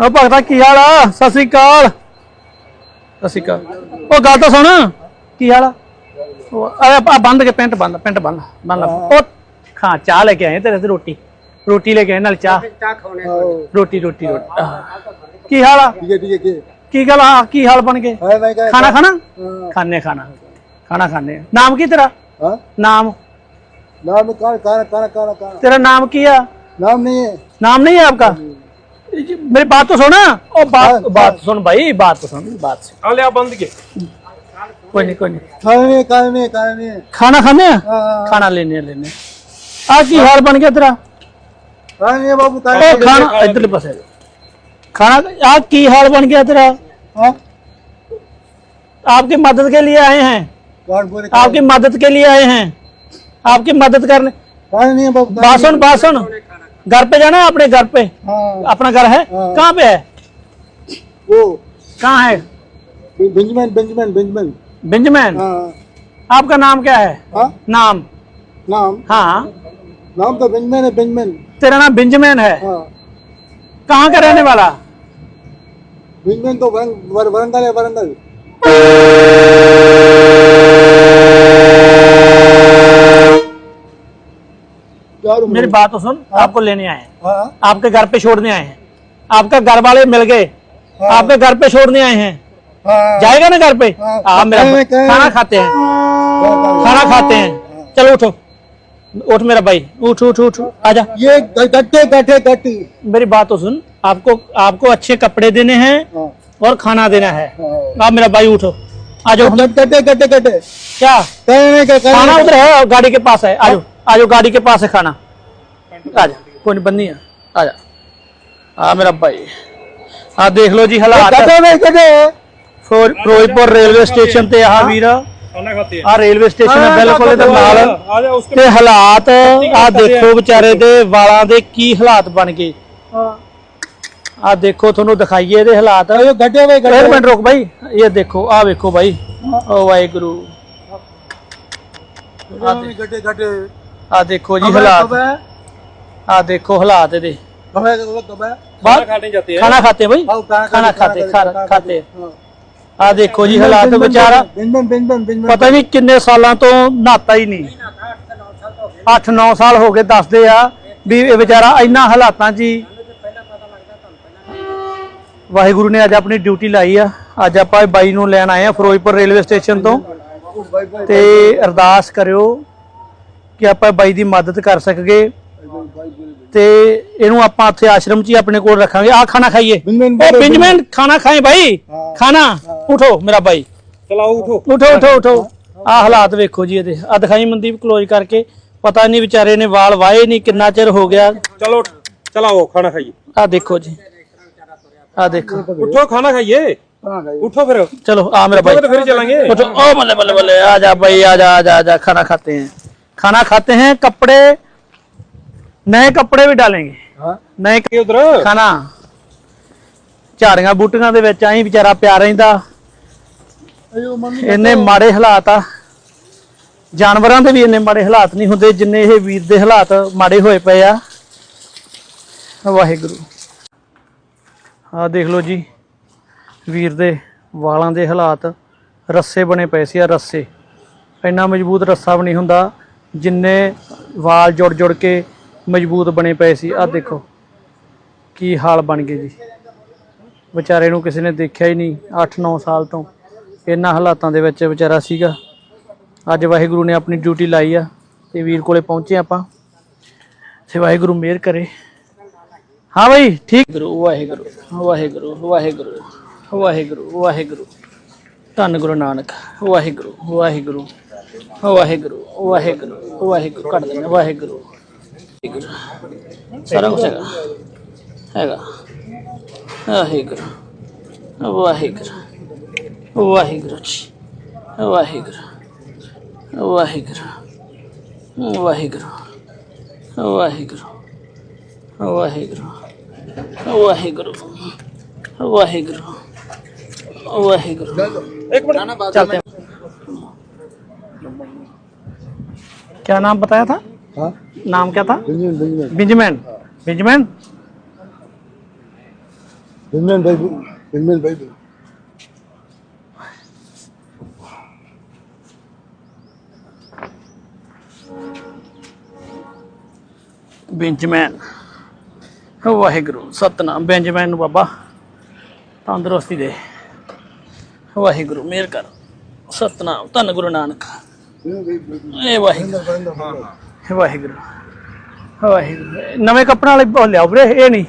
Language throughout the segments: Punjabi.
ਆ ਭਗਤਾ ਕੀ ਹਾਲ ਆ? ਸਤਿ ਸ੍ਰੀ ਅਕਾਲ। ਸਤਿ ਸ੍ਰੀ ਅਕਾਲ। ਉਹ ਗੱਲ ਤਾਂ ਸੁਣ। ਕੀ ਹਾਲ ਆ? ਆ ਬੰਦ ਕੇ ਪੈਂਟ ਬੰਦ ਪੈਂਟ ਬੰਦ ਬੰਦ ਲਾ। ਉਹ ਖਾਂ ਚਾਹ ਲੈ ਕੇ ਆਏ ਤੇਰੇ ਤੇ ਰੋਟੀ। ਰੋਟੀ ਲੈ ਕੇ ਆਏ ਨਾਲ ਚਾਹ। ਚਾਹ ਖਾਣੇ ਰੋਟੀ ਰੋਟੀ ਰੋਟੀ। ਕੀ ਹਾਲ ਆ? ਕੀ? ਗੱਲ ਆ? ਕੀ ਹਾਲ ਬਣ ਗਏ? ਖਾਣਾ ਖਾਣਾ? ਖਾਣੇ ਖਾਣਾ। ਖਾਣਾ ਖਾਣੇ। ਨਾਮ ਕੀ ਤੇਰਾ? ਨਾਮ? ਨਾਮ ਕਾਰ ਕਾਰ ਕਾਰ ਕਾਰ ਤੇਰਾ ਨਾਮ ਕੀ ਆ? ਨਾਮ ਨਹੀਂ ਹੈ। ਨਾਮ ਨਹੀਂ ਹੈ ਆਪਕਾ? मेरी बात तो सुना। ओ बात हाँ। बात सुन भाई बात तो सुन बात सुन। अले आप बंद के कोई नहीं कोई नहीं। खाने खाने खाने। खाना खाने? हाँ, हाँ। खाना लेने लेने। आज की हार बन गया तेरा? खाने बाबू खाने। खाना इधर पास है खाना आज की हार बन गया तेरा? आपकी मदद के लिए आए हैं। आपकी मदद के लिए आए हैं। आपकी मदद करने बासुन बासुन घर पे जाना है अपने घर पे? हाँ। अपना घर है? हाँ। कहाँ पे है? वो कहाँ है? बेंजमैन बेंजमैन बेंजमैन। बेंजमैन? हाँ। आपका नाम क्या है? हाँ? नाम? नाम? हाँ। नाम तो बेंजमैन है बेंजमैन। तेरा नाम बेंजमैन है? हाँ। कहाँ का रहने वाला? बेंजमैन तो वरंग वरंगल है वरंगल क्या रूम मेरी बात तो सुन आपको लेने आए हैं। हाँ। आपके घर पे छोड़ने आए हैं। आपका घर वाले मिल गए। हाँ। आपके घर पे छोड़ने आए हैं। हाँ। जाएगा ना घर पे? हाँ, हाँ मेरा। खाना खाते हैं। खाना खाते हैं। चलो उठो। उठ मेरा भाई। उठ उठ उठ। आजा। ये गट्टे गट्टे गट्टी मेरी बात तो सुन आपको आपको अच्छे कपड़े देने हैं हाँ। और खाना देना है। हाँ। आप मेरा भाई उठो। आ जाओ गट्टे गट्टे क्या? खाना उधर है गाड़ी के पास है। आ जाओ आ जाओ गाड़ी के पास है खाना आ जा कोई नहीं बंदी है आ जा आ मेरा भाई ਆ ਦੇਖ ਲਓ ਜੀ ਹਾਲਾਤ गट्टे नहीं गट्टे ਫਿਰੋ- ਫਿਰੋਜ਼ਪੁਰ ਰੇਲਵੇ ਸਟੇਸ਼ਨ ਤੇ ਆਹ ਵੀਰ ਖਾਣਾ ਖਾਤੇ ਆ ਰੇਲਵੇ ਸਟੇਸ਼ਨ ਹੈ ਬਿਲਕੁਲ ਇਹਦੇ ਨਾਲ ਆ ਜਾ ਉਸ ਤੇ ਹਾਲਾਤ ਆ ਦੇਖੋ ਵਿਚਾਰੇ ਦੇ ਵਾਲਾਂ ਦੇ ਕੀ ਹਾਲਾਤ ਬਣ ਗਏ ਆ ਦੇਖੋ ਤੁਹਾਨੂੰ ਦਿਖਾਈਏ ਇਹਦੇ ਹਾਲਾਤ ये गट्टे भाई एक गट्टे मिनट रुक भाई ये देखो आ देखो भाई ओ वाहिगुरु गट्टे गट्टे आ देखो जी हालात आ देखो हालात ਇਹਦੇ कब है कब है ਖਾਣਾ ਖਾਣੇ ਜਾਂਦੇ खाना खाते हैं भाई हाँ, खाना खाना खाते, खाते खाना खाना खाते, खाते हाँ। ਆ ਦੇਖੋ ਜੀ ਹਾਲਾਤ ਵਿਚਾਰਾ बेंजमैन बेंजमैन बेंजमैन ਪਤਾ ਨਹੀਂ ਕਿੰਨੇ ਸਾਲਾਂ ਤੋਂ ਨਹਾਤਾ ਹੀ ਨਹੀਂ 8-9 ਸਾਲ ਹੋ ਗਏ ਦੱਸਦੇ ਆ ਵੀ ਇਹ ਵਿਚਾਰਾ ਇੰਨਾ ਹਾਲਾਤਾਂ 'ਚ ਹੀ ਵਾਹਿਗੁਰੂ ਨੇ ਅੱਜ ਆਪਣੀ ਡਿਊਟੀ ਲਾਈ ਆ ਅੱਜ ਆਪਾਂ ਇਹ ਬਾਈ ਨੂੰ ਲੈਣ ਆਏ ਆ ਫਿਰੋਜ਼ਪੁਰ ਰੇਲਵੇ ਸਟੇਸ਼ਨ ਤੋਂ भाई भाई ਤੇ ਅਰਦਾਸ ਕਰਿਓ ਕਿ ਆਪਾਂ ਬਾਈ ਦੀ ਮਦਦ ਕਰ ਸਕਗੇ। ਤੇ ਇਹਨੂੰ ਆਪਾਂ ਇੱਥੇ ਆਸ਼ਰਮ 'ਚ ਹੀ ਆਪਣੇ ਕੋਲ ਰੱਖਾਂਗੇ। ਆ ਖਾਣਾ ਖਾਈਏ। ਉਹ ਖਾਣਾ ਖਾਏ ਬਾਈ? ਖਾਣਾ? ਉਠੋ ਮੇਰਾ ਬਾਈ। ਚਲਾਓ ਉਠੋ। ਉਠੋ ਉਠੋ ਆ ਹਾਲਾਤ ਵੇਖੋ ਜੀ ਇਹਦੇ। ਆ ਦਿਖਾਈ ਮਨਦੀਪ ਕਲੋਜ਼ ਕਰਕੇ। ਪਤਾ ਨਹੀਂ ਵਿਚਾਰੇ ਨੇ ਵਾਲ ਵਾਏ ਨਹੀਂ ਕਿੰਨਾ ਚਿਰ ਹੋ ਗਿਆ। ਚਲੋ ਚਲਾਓ ਖਾਣਾ ਖਾਈਏ। ਆ ਦੇਖੋ ਜੀ। ਆ ਦੇਖੋ। ਉਠੋ ਖਾਣਾ ਖਾਈਏ। ਉਠੋ ਫਿਰ। ਚਲੋ आ ਮੇਰਾ ਬਾਈ। फिर चलेंगे उठो ओ बल्ले बल्ले ਆ ਜਾ जा भाई आ जा आ जा आ जा खाना खाते हैं कपड़े नए कपड़े भी डालेंगे हाँ नए ਕਿ ਉਧਰ ਖਾਣਾ ਝਾੜੀਆਂ ਬੂਟੀਆਂ ਦੇ ਵਿੱਚ ਆਈ ਵਿਚਾਰਾ ਪਿਆ ਰਹਿੰਦਾ अयो मम्मी ਇੰਨੇ ਮਾੜੇ ਹਾਲਾਤ ਆ ਜਾਨਵਰਾਂ ਦੇ ਵੀ ਇੰਨੇ ਮਾੜੇ ਹਾਲਾਤ ਨਹੀਂ ਹੁੰਦੇ ਜਿੰਨੇ ਇਹ ਵੀਰ ਦੇ ਹਾਲਾਤ ਮਾੜੇ ਹੋਏ ਪਏ ਆ ਵਾਹਿਗੁਰੂ ਆ ਦੇਖ ਲਓ ਜੀ ਵੀਰ ਦੇ ਵਾਲਾਂ ਦੇ ਹਾਲਾਤ ਰੱਸੇ ਬਣੇ ਪਏ ਸੀ ਆ ਰੱਸੇ ਇੰਨਾ ਮਜ਼ਬੂਤ ਰੱਸਾ ਵੀ ਨਹੀਂ ਹੁੰਦਾ ਜਿੰਨੇ ਵਾਲ ਜੁੜ ਜੁੜ ਕੇ ਮਜ਼ਬੂਤ ਬਣੇ ਪਏ ਸੀ, ਆਹ ਦੇਖੋ ਕੀ ਹਾਲ ਬਣ ਗਏ ਜੀ। ਵਿਚਾਰੇ ਨੂੰ ਕਿਸੇ ਨੇ ਦੇਖਿਆ ਹੀ ਨਹੀਂ 8-9 ਸਾਲ ਤੋਂ। ਇਹਨਾਂ ਹਾਲਾਤਾਂ ਦੇ ਵਿੱਚ ਵਿਚਾਰਾ ਸੀਗਾ। ਅੱਜ ਵਾਹਿਗੁਰੂ ਨੇ ਆਪਣੀ ਡਿਊਟੀ ਲਾਈ ਆ ਤੇ ਵੀਰ ਕੋਲੇ ਪਹੁੰਚੇ ਆਪਾਂ। ਤੇ ਵਾਹਿਗੁਰੂ ਮਿਹਰ ਕਰੇ। ਹਾਂ ਭਾਈ ਠੀਕ? ਗੁਰੂ ਵਾਹਿਗੁਰੂ ਵਾਹਿਗੁਰੂ ਵਾਹਿਗੁਰੂ ਵਾਹਿਗੁਰੂ ਵਾਹਿਗੁਰੂ। ਧੰਨ ਗੁਰੂ ਨਾਨਕ, ਵਾਹਿਗੁਰੂ ਵਾਹਿਗੁਰੂ ਵਾਹਿਗੁਰੂ। ਵਾਹਿਗੁਰੂ ਵਾਹਿਗੁਰੂ ਕੱਢ ਦਿੰਦੇ ਵਾਹਿਗੁਰੂ। ਸਾਰਾ ਕੁਝ ਹੈਗਾ। ਹੈਗਾ। ਵਾਹਿਗੁਰੂ ਵਾਹਿਗੁਰੂ ਵਾਹਿਗੁਰੂ ਜੀ ਵਾਹਿਗੁਰੂ ਵਾਹਿਗੁਰੂ ਵਾਹਿਗੁਰੂ ਵਾਹਿਗੁਰੂ ਵਾਹਿਗੁਰੂ ਵਾਹਿਗੁਰੂ ਵਾਹਿਗੁਰੂ ਵਾਹਿਗੁਰੂ। ਇੱਕ ਮਿੰਟ। ਚੱਲਦੇ क्या नाम बताया था हाँ नाम क्या था बेंजमैन बेंजमैन बिंजमैन बिंजमैन ਬਿੰਦਨ Bible ਬਿੰਦਨ Bible Benjamin Waheguru Satnam Benjamin ਨੂੰ ਬਾਬਾ ਤੰਦਰੁਸਤੀ ਦੇ ਵਾਹਿਗੁਰੂ ਮਿਹਰ ਕਰ ਸਤਨਾਮ ਧੰਨ ਗੁਰੂ ਨਾਨਕ ਇਹ ਵਾਹਿਗੁਰੂ ਵਾਹਿਗੁਰੂ ਵਾਹਿਗੁਰੂ ਨਵੇਂ ਕੱਪੜਿਆਂ ਵਾਲੇ ਬਹੁਤ ਲਿਆਓ ਵੀਰੇ ਇਹ ਨਹੀਂ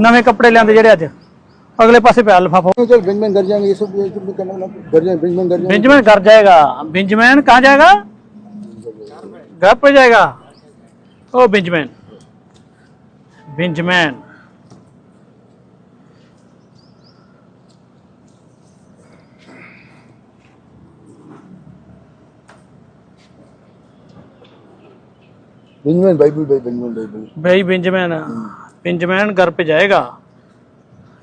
ਨਵੇਂ ਕੱਪੜੇ ਲਿਆਂਦੇ ਜਿਹੜੇ ਅੱਜ ਅਗਲੇ ਪਾਸੇ ਪਿਆ ਲਫਾਫਾ चल बिंजमैन घर जाएंगे ये सब ये सब करना ना घर जाएंगे बिंजमैन घर जाएंगे बेंजमैन घर जाएगा बेंजमैन कहाँ जाएगा घर पे जाएगा ओ बेंजमैन बेंजमैन बिंजमैन बाइबल भाई बिंजमैन बाइबल भाई बेंजमैन बेंजमैन घर पे जाएगा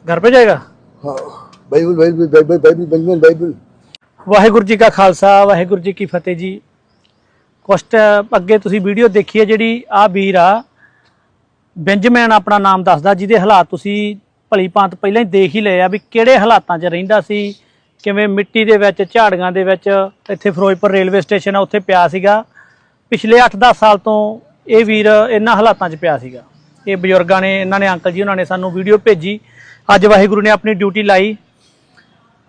घर पे जाएगा हाँ Bible Bible Bible Bible Benjamin Bible Waheguru ji ਕਾ ਖਾਲਸਾ ਵਾਹਿਗੁਰੂ ਜੀ ਕੀ ਫਤਿਹ ਜੀ ਕੁਛ ਟ- ਅੱਗੇ ਤੁਸੀਂ ਵੀਡੀਓ ਦੇਖੀ ਹੈ ਜਿਹੜੀ ਆ ਵੀਰ ਆ ਬੈਂਜਮੈਨ ਆਪਣਾ ਨਾਮ ਦੱਸਦਾ ਜਿਹਦੇ ਹਾਲਾਤ ਤੁਸੀਂ ਭਲੀ ਭਾਂਤ ਪਹਿਲਾਂ ਹੀ ਦੇਖ ਹੀ ਲਏ ਆ ਵੀ ਕਿਹੜੇ ਹਾਲਾਤਾਂ 'ਚ ਰਹਿੰਦਾ ਸੀ ਕਿਵੇਂ ਮਿੱਟੀ ਦੇ ਵਿੱਚ ਝਾੜੀਆਂ ਦੇ ਵਿੱਚ ਇੱਥੇ ਫਿਰੋਜ਼ਪੁਰ ਰੇਲਵੇ ਸਟੇਸ਼ਨ ਆ ਉੱਥੇ ਪਿਆ ਸੀਗਾ ਪਿਛਲੇ 8-10 ਸਾਲ ਤੋਂ ਇਹ ਵੀਰ ਇਹਨਾਂ ਹਾਲਾਤਾਂ 'ਚ ਪਿਆ ਸੀਗਾ। ਇਹ ਬਜ਼ੁਰਗਾਂ ਨੇ ਇਹਨਾਂ ਨੇ ਅੰਕਲ ਜੀ ਉਹਨਾਂ ਨੇ ਸਾਨੂੰ ਵੀਡੀਓ ਭੇਜੀ। ਅੱਜ ਵਾਹਿਗੁਰੂ ਨੇ ਆਪਣੀ ਡਿਊਟੀ ਲਾਈ।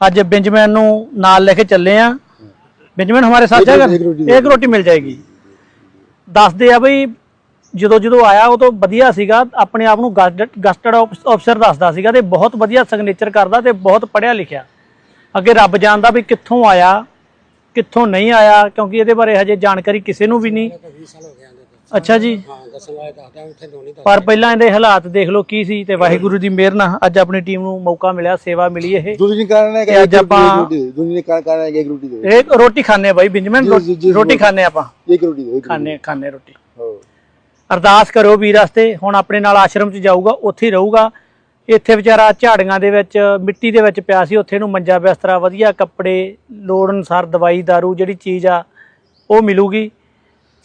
ਅੱਜ ਬੈਂਜਮੈਨ ਨੂੰ ਨਾਲ ਲੈ ਕੇ ਚੱਲੇ ਆ। ਬੈਂਜਮੈਨ ਹਮਾਰੇ ਸਾਥ ਜਾਏਗਾ? ਇੱਕ ਰੋਟੀ ਮਿਲ ਜਾਏਗੀ। ਦੱਸਦੇ ਆ ਬਈ ਜਦੋਂ ਜਦੋਂ ਆਇਆ ਉਹ ਤੋਂ ਵਧੀਆ ਸੀਗਾ। ਆਪਣੇ ਆਪ ਨੂੰ ਗਸਟਡ ਆਫਸਰ ਦੱਸਦਾ ਸੀਗਾ ਤੇ ਬਹੁਤ ਵਧੀਆ ਸਿਗਨੇਚਰ ਕਰਦਾ ਤੇ ਬਹੁਤ ਪੜਿਆ ਲਿਖਿਆ। ਅੱਗੇ ਰੱਬ ਜਾਣਦਾ ਵੀ ਕਿੱਥੋਂ ਆਇਆ। ਕਿੱਥੋਂ ਨਹੀਂ ਆਇਆ ਕਿਉਂਕਿ ਇਹਦੇ ਬਾਰੇ ਹਜੇ ਜਾਣਕਾਰੀ ਕਿਸੇ ਨੂੰ ਵੀ ਨਹੀਂ ਅੱਛਾ ਜੀ ਪਰ ਪਹਿਲਾਂ ਇਹਦੇ ਹਾਲਾਤ ਦੇਖ ਲਓ ਕੀ ਸੀ ਤੇ ਵਾਹਿਗੁਰੂ ਦੀ ਮਿਹਰ ਨਾਲ ਅੱਜ ਆਪਣੀ ਟੀਮ ਨੂੰ ਮੌਕਾ ਮਿਲਿਆ ਸੇਵਾ ਮਿਲੀ ਇਹ दूसरी कारण है कि ये एक जब रोटी- आप- एक रोटी दे। दूसरी कारण कारण है कि एक रोटी दे ਇਹ ਰੋਟੀ ਖਾਣੇ ਆ ਬਾਈ ਬਿੰਜਮੈਨ ਜੀ, ਜੀ, ਜੀ, ਰੋਟੀ ਜੀ। ਖਾਣੇ ਆਪਾਂ एक रोटी दे एक रोटी ਖਾਣੇ ਖਾਣੇ ਰੋਟੀ हाँ। ਅਰਦਾਸ ਕਰੋ ਵੀਰ ਵਾਸਤੇ ਹੁਣ ਆਪਣੇ ਨਾਲ ਆਸ਼ਰਮ 'ਚ ਜਾਊਗਾ ਉੱਥੇ ਹੀ ਰਹੂਗਾ ਇੱਥੇ ਵਿਚਾਰਾ ਝਾੜੀਆਂ ਦੇ ਵਿੱਚ ਮਿੱਟੀ ਦੇ ਵਿੱਚ ਪਿਆ ਸੀ ਉੱਥੇ ਇਹਨੂੰ ਮੰਜਾ ਬਿਸਤਰਾ ਵਧੀਆ ਕੱਪੜੇ ਲੋੜ ਅਨਸਾਰ ਦਵਾਈ दारू ਜਿਹੜੀ ਚੀਜ਼ ਆ ਉਹ ਮਿਲੂਗੀ।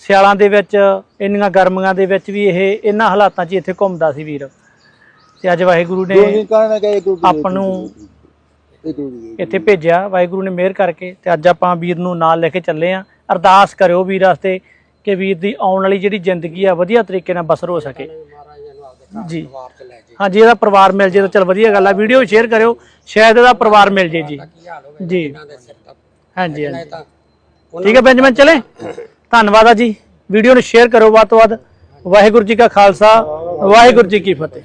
ਸਿਆਲਾਂ ਦੇ ਵਿੱਚ ਇੰਨੀਆਂ ਗਰਮੀਆਂ ਦੇ ਵਿੱਚ ਵੀ ਇਹ ਇਹਨਾਂ ਹਾਲਾਤਾਂ 'ਚ ਇੱਥੇ ਘੁੰਮਦਾ ਸੀ ਵੀਰ। ਤੇ ਅੱਜ ਵਾਹਿਗੁਰੂ ਨੇ ਆਪ ਨੂੰ ਇੱਥੇ ਭੇਜਿਆ ਵਾਹਿਗੁਰੂ ਨੇ ਮਿਹਰ ਕਰਕੇ ਤੇ ਅੱਜ ਆਪਾਂ ਵੀਰ ਨੂੰ ਨਾਲ ਲੈ ਕੇ ਚੱਲੇ ਆਂ। ਅਰਦਾਸ ਕਰਿਓ ਵੀਰ ਵਾਸਤੇ ਕਿ ਵੀਰ ਦੀ ਆਉਣ ਵਾਲੀ ਜਿਹੜੀ ਜ਼ਿੰਦਗੀ ਆ ਵਧੀਆ ਤਰੀਕੇ ਨਾਲ ਬਸਰ ਹੋ ਸਕੇ। ਜੀ। ਹਾਂਜੀ ਇਹਦਾ ਪਰਿਵਾਰ ਮਿਲ ਜੇ ਤਾਂ ਚਲ ਵਧੀਆ ਗੱਲ ਆ। ਵੀਡੀਓ ਸ਼ੇਅਰ ਕਰਿਓ। ਸ਼ਾਇਦ ਇਹਦਾ ਪਰਿਵਾਰ ਮਿਲ ਜੇ ਜੀ। ਜੀ। ਹਾਂਜੀ ਹਾਂਜੀ। ਠੀਕ ਹੈ ਬੈਂਜਮੈਨ ਚਲੇ। ਧੰਨਵਾਦ ਆ ਜੀ। ਵੀਡੀਓ ਨੂੰ ਸ਼ੇਅਰ ਕਰੋ ਵੱਧ ਤੋਂ ਵੱਧ। ਵਾਹਿਗੁਰੂ ਜੀ ਕਾ ਖਾਲਸਾ। ਵਾਹਿਗੁਰੂ ਜੀ ਕੀ ਫਤਿਹ।